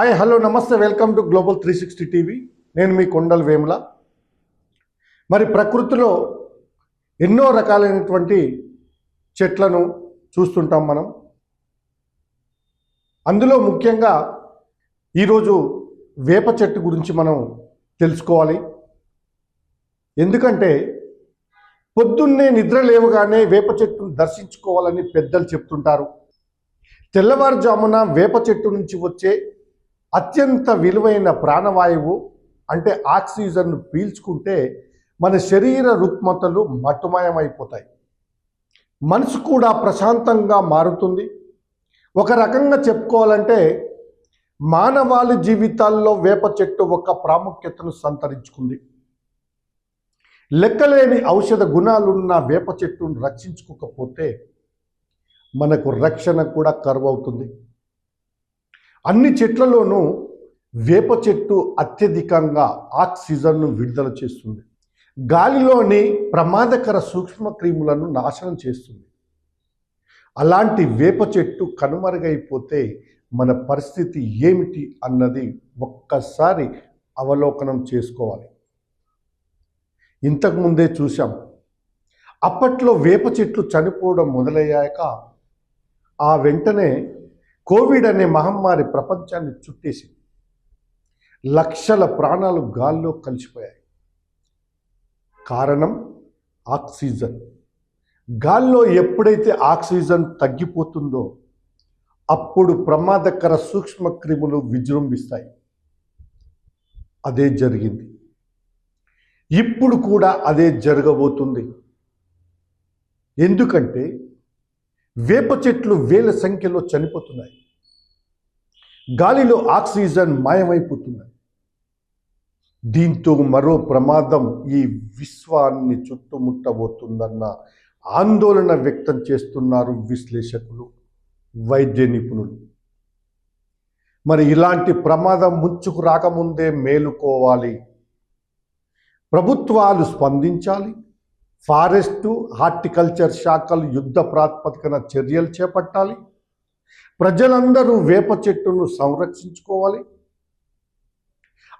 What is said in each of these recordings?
Hi hello namaste welcome to global three sixty TV నేను మీ కొండల వేముల. మరి ప్రకృతిలో ఎన్నో రకాలైనటువంటి చెట్లను చూస్తుంటాం మనం. అందులో ముఖ్యంగా ఈరోజు వేప చెట్టు గురించి మనం తెలుసుకోవాలి. ఎందుకంటే పొద్దున్నే నిద్ర లేవగానే వేప చెట్టును దర్శించుకోవాలని పెద్దలు చెప్తుంటారు. తెల్లవారుజామున వేప చెట్టు నుంచి వచ్చే అత్యంత విలువైన ప్రాణవాయువు అంటే ఆక్సిజన్ పీల్చుకుంటే మన శరీర రుగ్మతలు మట్టుమయమైపోతాయి మనసు కూడా ప్రశాంతంగా మారుతుంది. ఒక రకంగా చెప్పుకోవాలంటే మానవాళి జీవితాల్లో వేప చెట్టు ఒక ప్రాముఖ్యతను సంతరించుకుంది. లెక్కలేని ఔషధ గుణాలున్న వేప చెట్టును రక్షించుకోకపోతే మనకు రక్షణ కూడా కరువవుతుంది. అన్ని చెట్లలోనూ వేప చెట్టు అత్యధికంగా ఆక్సిజన్ను విడుదల చేస్తుంది. గాలిలోని ప్రమాదకర సూక్ష్మక్రిములను నాశనం చేస్తుంది. అలాంటి వేప చెట్టు కనుమరుగైపోతే మన పరిస్థితి ఏమిటి అన్నది ఒక్కసారి అవలోకనం చేసుకోవాలి. ఇంతకుముందే చూశాం. అప్పట్లో వేప చెట్లు చనిపోవడం మొదలయ్యాక ఆ వెంటనే కోవిడ్ అనే మహమ్మారి ప్రపంచాన్ని చుట్టేసింది. లక్షల ప్రాణాలు గాల్లో కలిసిపోయాయి. కారణం ఆక్సిజన్. గాల్లో ఎప్పుడైతే ఆక్సిజన్ తగ్గిపోతుందో అప్పుడు ప్రమాదకర సూక్ష్మక్రిములు విజృంభిస్తాయి. అదే జరిగింది. ఇప్పుడు కూడా అదే జరగబోతుంది. ఎందుకంటే వేప చెట్లు వేల సంఖ్యలో చనిపోతున్నాయి. గాలిలో ఆక్సిజన్ మాయమైపోతున్నాయి దీంతో మరో ప్రమాదం ఈ విశ్వాన్ని చుట్టుముట్టబోతుందన్న ఆందోళన వ్యక్తం చేస్తున్నారు విశ్లేషకులు వైద్య నిపుణులు. మరి ఇలాంటి ప్రమాదం ముంచుకు రాకముందే మేలుకోవాలి. ప్రభుత్వాలు స్పందించాలి. ఫారెస్టు హార్టికల్చర్ శాఖలు యుద్ధ ప్రాతిపదికన చర్యలు చేపట్టాలి. ప్రజలందరూ వేప చెట్టును సంరక్షించుకోవాలి.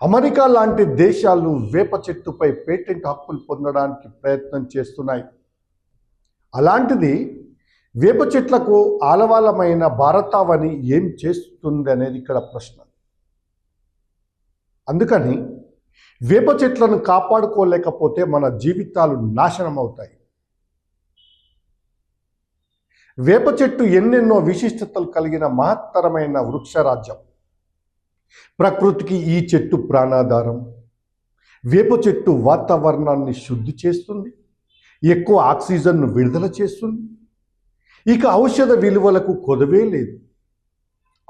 అమెరికా లాంటి దేశాలు వేప చెట్టుపై పేటెంట్ హక్కులు పొందడానికి ప్రయత్నం చేస్తున్నాయి. అలాంటిది వేప చెట్లకు ఆలవాలమైన భారతావని ఏం చేస్తుంది అనేది ఇక్కడ ప్రశ్న. అందుకని వేప చెట్లను కాపాడుకోలేకపోతే మన జీవితాలు నాశనం అవుతాయి వేప చెట్టు ఎన్నెన్నో విశిష్టతలు కలిగిన మహత్తరమైన వృక్షరాజ్యం. ప్రకృతికి ఈ చెట్టు ప్రాణాధారం. వేప చెట్టు వాతావరణాన్ని శుద్ధి చేస్తుంది. ఎక్కువ ఆక్సిజన్ను విడుదల చేస్తుంది. ఇక ఔషధ విలువలకు కొదవే లేదు.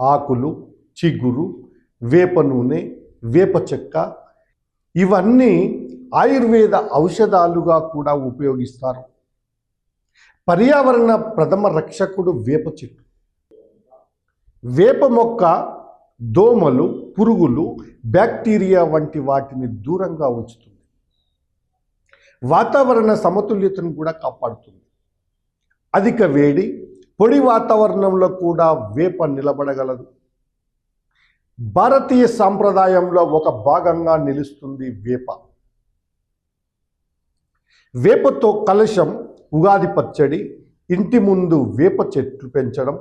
ఆకులు చిగురు వేప నూనె వేప చెక్క ఇవన్నీ ఆయుర్వేద ఔషధాలుగా కూడా ఉపయోగిస్తారు. పర్యావరణ ప్రథమ రక్షకుడు వేప చెట్టు. వేప మొక్క దోమలు పురుగులు బ్యాక్టీరియా వంటి వాటిని దూరంగా ఉంచుతుంది. వాతావరణ సమతుల్యతను కూడా కాపాడుతుంది. అధిక వేడి పొడి వాతావరణంలో కూడా వేప నిలబడగలదు. భారతీయ సాంప్రదాయంలో ఒక భాగంగా నిలుస్తుంది వేప. వేపతో కలశం ఉగాది పచ్చడి ఇంటి ముందు వేప చెట్లు పెంచడం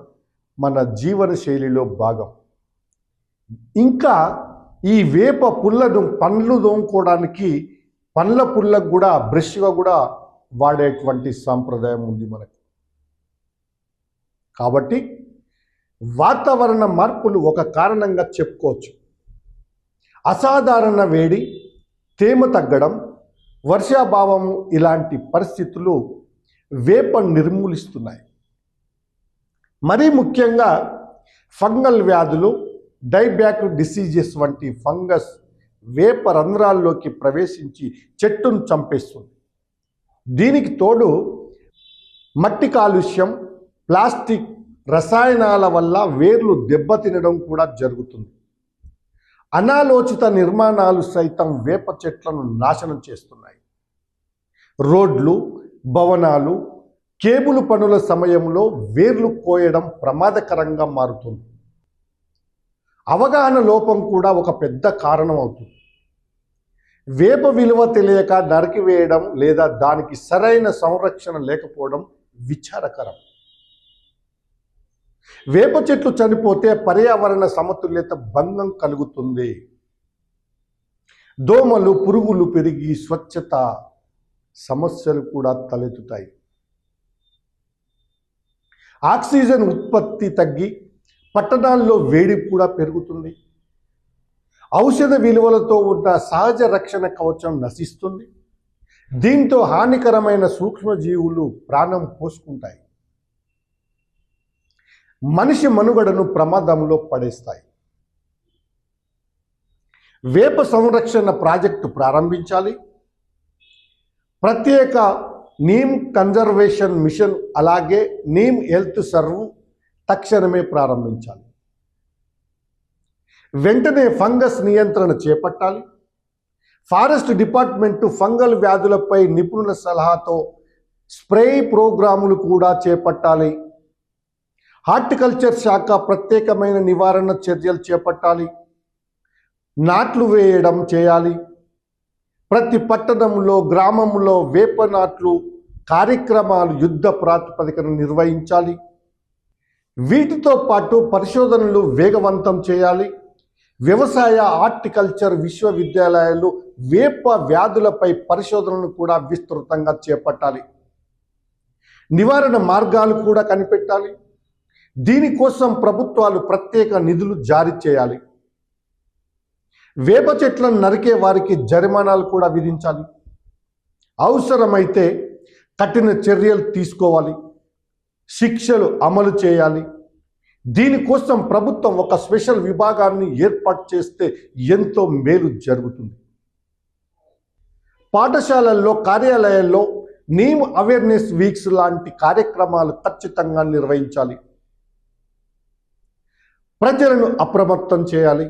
మన జీవన శైలిలో భాగం. ఇంకా ఈ వేప పుల్లను పండ్లు దోముకోవడానికి పండ్ల పుల్లకు కూడా బ్రష్గా కూడా వాడేటువంటి సాంప్రదాయం ఉంది మనకు. కాబట్టి వాతావరణ మార్పులు ఒక కారణంగా చెప్పుకోవచ్చు. అసాధారణ వేడి తేమ తగ్గడం వర్షాభావము ఇలాంటి పరిస్థితులు వేప నిర్మూలిస్తున్నాయి. మరీ ముఖ్యంగా ఫంగల్ వ్యాధులు డైబ్యాక్ డిసీజెస్ వంటి ఫంగస్ వేప రంధ్రాల్లోకి ప్రవేశించి చెట్టును చంపేస్తుంది. దీనికి తోడు మట్టి కాలుష్యం ప్లాస్టిక్ రసాయనాల వల్ల వేర్లు దెబ్బతినడం కూడా జరుగుతుంది. అనాలోచిత నిర్మాణాలు సైతం వేప చెట్లను నాశనం చేస్తున్నాయి. రోడ్లు భవనాలు కేబుల్ పనుల సమయంలో వేర్లు కోయడం ప్రమాదకరంగా మారుతుంది. అవగాహన లోపం కూడా ఒక పెద్ద కారణం అవుతుంది. వేప విలువ తెలియక నరికివేయడం లేదా దానికి సరైన సంరక్షణ లేకపోవడం విచారకరం. వేప చెట్లు చనిపోతే పర్యావరణ సమతుల్యత భంగం కలుగుతుంది. దోమలు పురుగులు పెరిగి స్వచ్ఛత సమస్యలు కూడా తలెత్తుతాయి. ఆక్సిజన్ ఉత్పత్తి తగ్గి పట్టణాల్లో వేడి కూడా పెరుగుతుంది. ఔషధ విలువలతో ఉన్న సహజ రక్షణ కవచం నశిస్తుంది. దీంతో హానికరమైన సూక్ష్మజీవులు ప్రాణం పోసుకుంటాయి. మనిషి మనుగడను ప్రమాదంలో పడేస్తాయి. వేప సంరక్షణ ప్రాజెక్టు ప్రారంభించాలి. ప్రత్యేక నీమ్ కన్జర్వేషన్ మిషన్ అలాగే నీమ్ హెల్త్ సర్వ్ తక్షణమే ప్రారంభించాలి. వెంటనే ఫంగస్ నియంత్రణ చేపట్టాలి. ఫారెస్ట్ డిపార్ట్మెంటు ఫంగల్ వ్యాధులపై నిపుణుల సలహాతో స్ప్రే ప్రోగ్రాములు కూడా చేపట్టాలి. హార్టికల్చర్ శాఖ ప్రత్యేకమైన నివారణ చర్యలు చేపట్టాలి. నాట్లు వేయడం చేయాలి. ప్రతి పట్టణంలో గ్రామంలో వేప నాట్లు కార్యక్రమాలు యుద్ధ ప్రాతిపదికన నిర్వహించాలి. వీటితో పాటు పరిశోధనలు వేగవంతం చేయాలి. వ్యవసాయ హార్టికల్చర్ విశ్వవిద్యాలయాలు వేప వ్యాధులపై పరిశోధనలు కూడా విస్తృతంగా చేపట్టాలి. నివారణ మార్గాలు కూడా కనిపెట్టాలి. దీనికోసం ప్రభుత్వాలు ప్రత్యేక నిధులు జారీ చేయాలి. వేప చెట్లను నరికే వారికి జరిమానాలు కూడా విధించాలి. అవసరమైతే కఠిన చర్యలు తీసుకోవాలి. శిక్షలు అమలు చేయాలి. దీనికోసం ప్రభుత్వం ఒక స్పెషల్ విభాగాన్ని ఏర్పాటు చేస్తే ఎంతో మేలు జరుగుతుంది. పాఠశాలల్లో కార్యాలయాల్లో నీమ్ అవేర్నెస్ వీక్స్ లాంటి కార్యక్రమాలు ఖచ్చితంగా నిర్వహించాలి. ప్రజలను అప్రమత్తం చేయాలి.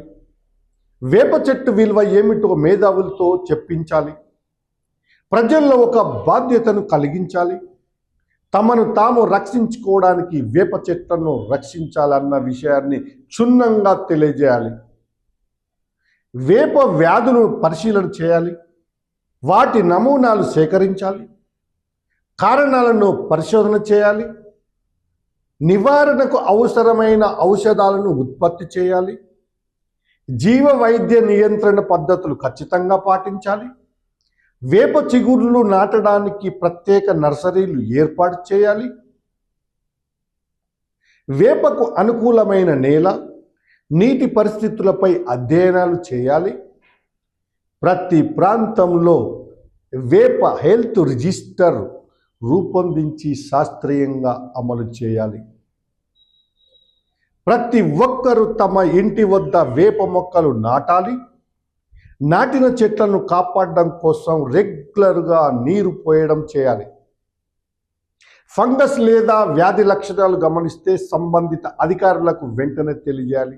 వేప చెట్టు విలువ ఏమిటో మేధావులతో చెప్పించాలి. ప్రజల్లో ఒక బాధ్యతను కలిగించాలి. తమను తాము రక్షించుకోవడానికి వేప చెట్లను రక్షించాలన్న విషయాన్ని క్షుణ్ణంగా తెలియజేయాలి. వేప వ్యాధులను పరిశీలన చేయాలి. వాటి నమూనాలు సేకరించాలి. కారణాలను పరిశోధన చేయాలి. నివారణకు అవసరమైన ఔషధాలను ఉత్పత్తి చేయాలి. జీవ వైద్య నియంత్రణ పద్ధతులు ఖచ్చితంగా పాటించాలి. వేప చిగుర్లు నాటడానికి ప్రత్యేక నర్సరీలు ఏర్పాటు చేయాలి. వేపకు అనుకూలమైన నేల నీటి పరిస్థితులపై అధ్యయనాలు చేయాలి. ప్రతి ప్రాంతంలో వేప హెల్త్ రిజిస్టర్ రూపొందించి శాస్త్రీయంగా అమలు చేయాలి. ప్రతి ఒక్కరూ తమ ఇంటి వద్ద వేప మొక్కలు నాటాలి. నాటిన చెట్లను కాపాడడం కోసం రెగ్యులర్గా నీరు పోయడం చేయాలి. ఫంగస్ లేదా వ్యాధి లక్షణాలు గమనిస్తే సంబంధిత అధికారులకు వెంటనే తెలియజేయాలి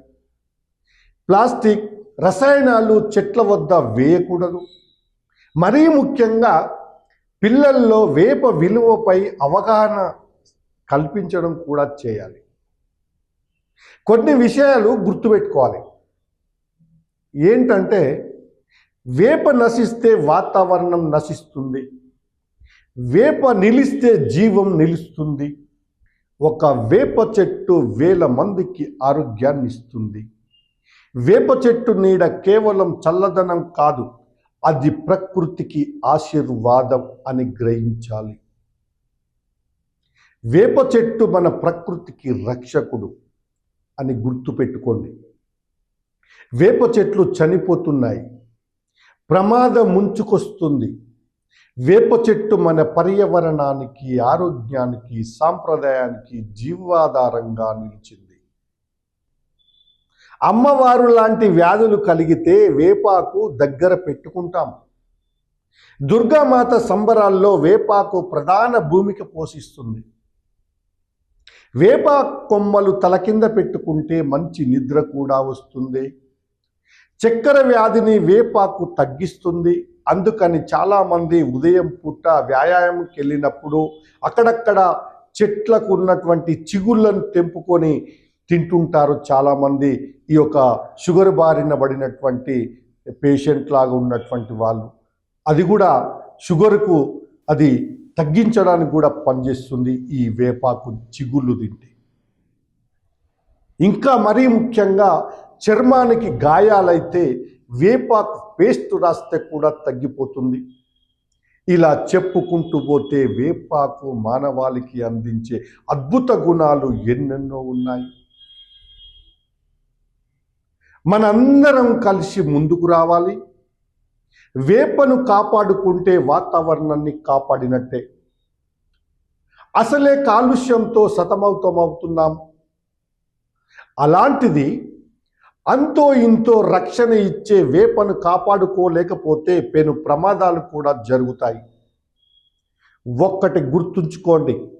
ప్లాస్టిక్ రసాయనాలు చెట్ల వద్ద వేయకూడదు. మరీ ముఖ్యంగా పిల్లల్లో వేప విలువపై అవగాహన కల్పించడం కూడా చేయాలి. కొన్ని విషయాలు గుర్తుపెట్టుకోవాలి. ఏంటంటే వేప నశిస్తే వాతావరణం నశిస్తుంది. వేప నిలిస్తే జీవం నిలుస్తుంది. ఒక వేప చెట్టు వేల మందికి ఆరోగ్యాన్ని ఇస్తుంది వేప చెట్టు నీడ కేవలం చల్లదనం కాదు అది ప్రకృతికి ఆశీర్వాదం అని గ్రహించాలి. వేప చెట్టు మన ప్రకృతికి రక్షకుడు. అని గుర్తుపెట్టుకోండి వేప చెట్లు చనిపోతున్నాయి. ప్రమాదం ముంచుకొస్తుంది. వేప చెట్టు మన పర్యావరణానికి ఆరోగ్యానికి సాంప్రదాయానికి జీవాధారంగా నిలిచింది. అమ్మవారు లాంటి వ్యాధులు కలిగితే వేపాకు దగ్గర పెట్టుకుంటాం. దుర్గామాత సంబరాల్లో వేపాకు ప్రధాన భూమిక పోషిస్తుంది. వేప కొమ్మలు తల కింద పెట్టుకుంటే మంచి నిద్ర కూడా వస్తుంది. చక్కెర వ్యాధిని వేపాకు తగ్గిస్తుంది. అందుకని చాలామంది ఉదయం పూట వ్యాయామంకి వెళ్ళినప్పుడు అక్కడక్కడ చెట్లకు ఉన్నటువంటి చిగుళ్ళను తెంపుకొని తింటుంటారు చాలామంది. ఈ యొక్క షుగర్ బారిన పడినటువంటి పేషెంట్ లాగా ఉన్నటువంటి వాళ్ళు. అది కూడా షుగర్కు అది తగ్గించడానికి కూడా పనిచేస్తుంది ఈ వేపాకు చిగుళ్ళు తింటే. ఇంకా మరీ ముఖ్యంగా చర్మానికి గాయాలైతే వేపాకు పేస్ట్ రాస్తే కూడా తగ్గిపోతుంది. ఇలా చెప్పుకుంటూ పోతే వేపాకు మానవాళికి అందించే అద్భుత గుణాలు ఎన్నెన్నో ఉన్నాయి. మనందరం కలిసి ముందుకు రావాలి. వేపను కాపాడుకుంటే వాతావరణాన్ని కాపాడినట్టే. అసలే కాలుష్యంతో సతమౌతమవుతున్నాం. అలాంటిది అంతో ఇంతో రక్షణ ఇచ్చే వేపను కాపాడుకోలేకపోతే పెను ప్రమాదాలు కూడా జరుగుతాయి. ఒక్కటి గుర్తుంచుకోండి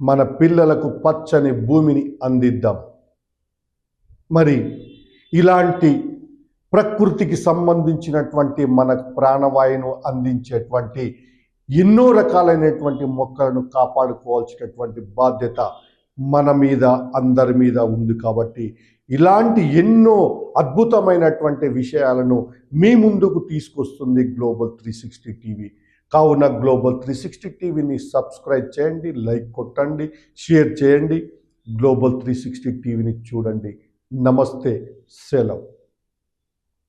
మన పిల్లలకు పచ్చని భూమిని అందిద్దాం. మరి ఇలాంటి ప్రకృతికి సంబంధించినటువంటి మనకు ప్రాణవాయువును అందించేటువంటి ఎన్నో రకాలైనటువంటి మొక్కలను కాపాడుకోవాల్సినటువంటి బాధ్యత మన మీద అందరి మీద ఉంది కాబట్టి ఇలాంటి ఎన్నో అద్భుతమైనటువంటి విషయాలను మీ ముందుకు తీసుకొస్తుంది గ్లోబల్ త్రీ సిక్స్టీ టీవీ కావున గ్లోబల్ త్రీ సిక్స్టీ టీవీని సబ్స్క్రైబ్ చేయండి లైక్ కొట్టండి షేర్ చేయండి. గ్లోబల్ త్రీ సిక్స్టీ టీవీని చూడండి. నమస్తే సెలవు.